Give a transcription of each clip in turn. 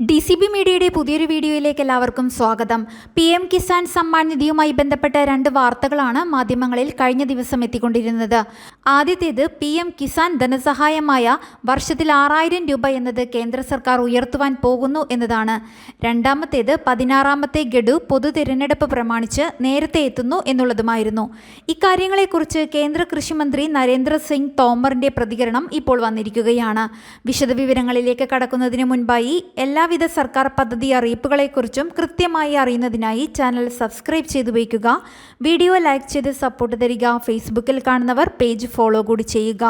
D C B മീഡിയയുടെ പുതിയൊരു വീഡിയോയിലേക്ക് എല്ലാവർക്കും സ്വാഗതം. പി എം കിസാൻ സമ്മാൻ നിധിയുമായി ബന്ധപ്പെട്ട രണ്ട് വാർത്തകളാണ് മാധ്യമങ്ങളിൽ കഴിഞ്ഞ ദിവസം എത്തിക്കൊണ്ടിരുന്നത്. ആദ്യത്തേത് പി എം കിസാൻ ധനസഹായമായ വർഷത്തിൽ ആറായിരം രൂപ എന്നത് കേന്ദ്ര സർക്കാർ ഉയർത്തുവാൻ പോകുന്നു എന്നതാണ്. രണ്ടാമത്തേത് പതിനാറാമത്തെ ഗഡു പൊതു തിരഞ്ഞെടുപ്പ് പ്രമാണിച്ച് നേരത്തെ എത്തുന്നു എന്നുള്ളതുമായിരുന്നു. ഇക്കാര്യങ്ങളെക്കുറിച്ച് കേന്ദ്ര കൃഷിമന്ത്രി നരേന്ദ്ര സിംഗ് തോമറിന്റെ പ്രതികരണം ഇപ്പോൾ വന്നിരിക്കുകയാണ്. വിശദവിവരങ്ങളിലേക്ക് കടക്കുന്നതിന് മുൻപായി എല്ലാവിധ സർക്കാർ പദ്ധതി അറിയിപ്പുകളെക്കുറിച്ചും കൃത്യമായി അറിയുന്നതിനായി ചാനൽ സബ്സ്ക്രൈബ് ചെയ്തു വയ്ക്കുക. വീഡിയോ ലൈക്ക് ചെയ്ത് സപ്പോർട്ട് തരിക. ഫേസ്ബുക്കിൽ കാണുന്നവർ പേജ് ഫോളോ കൂടി ചെയ്യുക.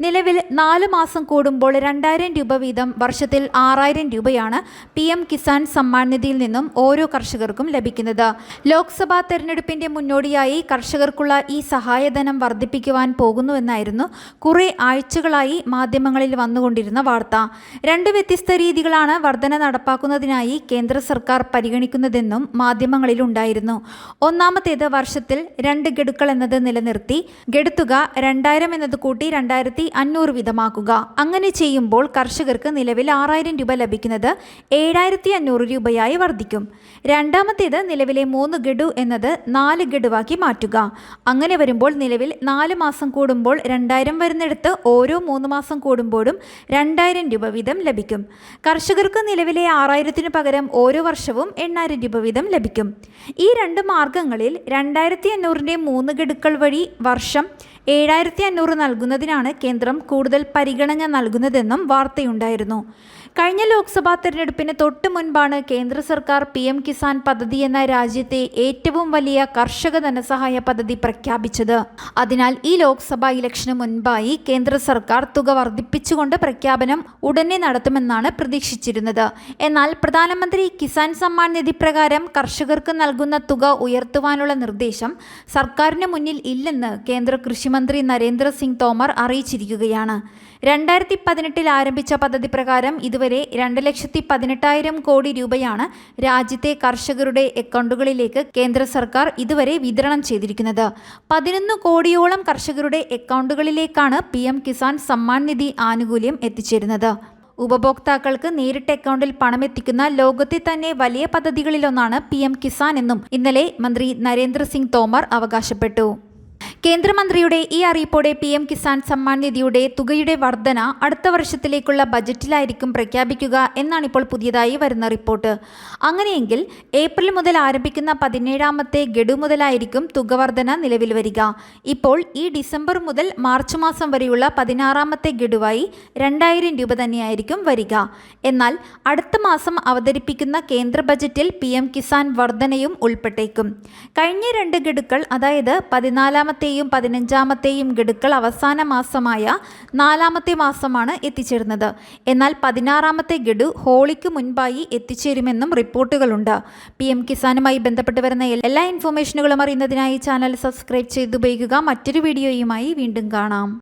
നിലവിൽ നാല് മാസം കൂടുമ്പോൾ രണ്ടായിരം രൂപ വീതം വർഷത്തിൽ ആറായിരം രൂപയാണ് പി എം കിസാൻ സമ്മാൻ നിധിയിൽ നിന്നും ഓരോ കർഷകർക്കും ലഭിക്കുന്നത്. ലോക്സഭാ തെരഞ്ഞെടുപ്പിന്റെ മുന്നോടിയായി കർഷകർക്കുള്ള ഈ സഹായധനം വർദ്ധിപ്പിക്കുവാൻ പോകുന്നുവെന്നായിരുന്നു കുറേ ആഴ്ചകളായി മാധ്യമങ്ങളിൽ വന്നുകൊണ്ടിരുന്ന വാർത്ത. രണ്ട് വ്യത്യസ്ത രീതികളാണ് വർധന നടപ്പാക്കുന്നതിനായി കേന്ദ്ര സർക്കാർ പരിഗണിക്കുന്നതെന്നും മാധ്യമങ്ങളിൽ ഉണ്ടായിരുന്നു. ഒന്നാമത്തേത് വർഷത്തിൽ രണ്ട് ഗഡുക്കൾ എന്നത് നിലനിർത്തി. ഗഡുത്തുക രണ്ടായിരം എന്നത് കൂട്ടി രണ്ടായിരത്തി അഞ്ഞൂറ് വിധമാക്കുക. അങ്ങനെ ചെയ്യുമ്പോൾ കർഷകർക്ക് നിലവിൽ ആറായിരം രൂപ ലഭിക്കുന്നത് ഏഴായിരത്തി അഞ്ഞൂറ് രൂപയായി വർദ്ധിക്കും. രണ്ടാമത്തേത് നിലവിലെ മൂന്ന് ഗഡു എന്നത് നാല് ഗഡുവാക്കി മാറ്റുക. അങ്ങനെ വരുമ്പോൾ നിലവിൽ നാല് മാസം കൂടുമ്പോൾ രണ്ടായിരം വരുന്നിടത്ത് ഓരോ മൂന്ന് മാസം കൂടുമ്പോഴും രണ്ടായിരം രൂപ വീതം ലഭിക്കും. കർഷകർക്ക് നിലവിലെ ആറായിരത്തിനു പകരം ഓരോ വർഷവും എണ്ണായിരം രൂപ വീതം ലഭിക്കും. ഈ രണ്ട് മാർഗങ്ങളിൽ രണ്ടായിരത്തി അഞ്ഞൂറിന്റെ മൂന്ന് ഗഡുക്കൾ വഴി വർഷം ഏഴായിരത്തി അഞ്ഞൂറ് നൽകുന്നതിനാണ് കേന്ദ്രം കൂടുതൽ പരിഗണന നൽകുന്നതെന്നും വാർത്തയുണ്ടായിരുന്നു. കഴിഞ്ഞ ലോക്സഭാ തെരഞ്ഞെടുപ്പിന് തൊട്ട് മുൻപാണ് കേന്ദ്ര സർക്കാർ പി എം കിസാൻ പദ്ധതി എന്ന രാജ്യത്തെ ഏറ്റവും വലിയ കർഷക ധനസഹായ പദ്ധതി പ്രഖ്യാപിച്ചത്. അതിനാൽ ഈ ലോക്സഭാ ഇലക്ഷന് മുൻപായി കേന്ദ്ര സർക്കാർ തുക വർദ്ധിപ്പിച്ചുകൊണ്ട് പ്രഖ്യാപനം ഉടനെ നടത്തുമെന്നാണ് പ്രതീക്ഷിച്ചിരുന്നത്. എന്നാൽ പ്രധാനമന്ത്രി കിസാൻ സമ്മാൻ നിധി പ്രകാരം കർഷകർക്ക് നൽകുന്ന തുക ഉയർത്തുവാനുള്ള നിർദ്ദേശം സർക്കാരിന് മുന്നിൽ ഇല്ലെന്ന് കേന്ദ്ര കൃഷിമന്ത്രി നരേന്ദ്ര സിംഗ് തോമർ അറിയിച്ചിരിക്കുകയാണ്. രണ്ടായിരത്തി പതിനെട്ടിൽ ആരംഭിച്ച പദ്ധതി പ്രകാരം ഇതുവരെ രണ്ട് ലക്ഷത്തി പതിനെട്ടായിരം കോടി രൂപയാണ് രാജ്യത്തെ കർഷകരുടെ അക്കൗണ്ടുകളിലേക്ക് കേന്ദ്ര സർക്കാർ ഇതുവരെ വിതരണം ചെയ്തിരിക്കുന്നത്. പതിനൊന്ന് കോടിയോളം കർഷകരുടെ അക്കൗണ്ടുകളിലേക്കാണ് പി എം കിസാൻ സമ്മാൻ നിധി ആനുകൂല്യം എത്തിച്ചേരുന്നത്. ഉപഭോക്താക്കൾക്ക് നേരിട്ട് അക്കൗണ്ടിൽ പണം പണമെത്തിക്കുന്ന ലോകത്തെ തന്നെ വലിയ പദ്ധതികളിലൊന്നാണ് പി എം കിസാൻ എന്നും ഇന്നലെ മന്ത്രി നരേന്ദ്രസിംഗ് തോമർ അവകാശപ്പെട്ടു. കേന്ദ്രമന്ത്രിയുടെ ഈ അറിയിപ്പോടെ പി എം കിസാൻ സമ്മാൻ നിധിയുടെ തുകയുടെ വർധന അടുത്ത വർഷത്തിലേക്കുള്ള ബജറ്റിലായിരിക്കും പ്രഖ്യാപിക്കുക എന്നാണ് ഇപ്പോൾ പുതിയതായി വരുന്ന റിപ്പോർട്ട്. അങ്ങനെയെങ്കിൽ ഏപ്രിൽ മുതൽ ആരംഭിക്കുന്ന പതിനേഴാമത്തെ ഗഡു മുതലായിരിക്കും തുക വർധന നിലവിൽ വരിക. ഇപ്പോൾ ഈ ഡിസംബർ മുതൽ മാർച്ച് മാസം വരെയുള്ള പതിനാറാമത്തെ ഗഡുവായി രണ്ടായിരം രൂപ തന്നെയായിരിക്കും വരിക. എന്നാൽ അടുത്ത മാസം അവതരിപ്പിക്കുന്ന കേന്ദ്ര ബജറ്റിൽ പി എം കിസാൻ വർധനയും ഉൾപ്പെട്ടേക്കും. കഴിഞ്ഞ രണ്ട് ഗഡുക്കൾ അതായത് പതിനാലാമത്തെയും പതിനഞ്ചാമത്തെയും ഗഡുക്കൾ അവസാന മാസമായ നാലാമത്തെ മാസമാണ് എത്തിച്ചേരുന്നത്. എന്നാൽ പതിനാറാമത്തെ ഗഡു ഹോളിക്ക് മുൻപായി എത്തിച്ചേരുമെന്നും റിപ്പോർട്ടുകളുണ്ട്. പി എം കിസാനുമായി ബന്ധപ്പെട്ട് വരുന്ന എല്ലാ ഇൻഫർമേഷനുകളും അറിയുന്നതിനായി ചാനൽ സബ്സ്ക്രൈബ് ചെയ്ത് ഉപയോഗിക്കുക മറ്റൊരു വീഡിയോയുമായി വീണ്ടും കാണാം.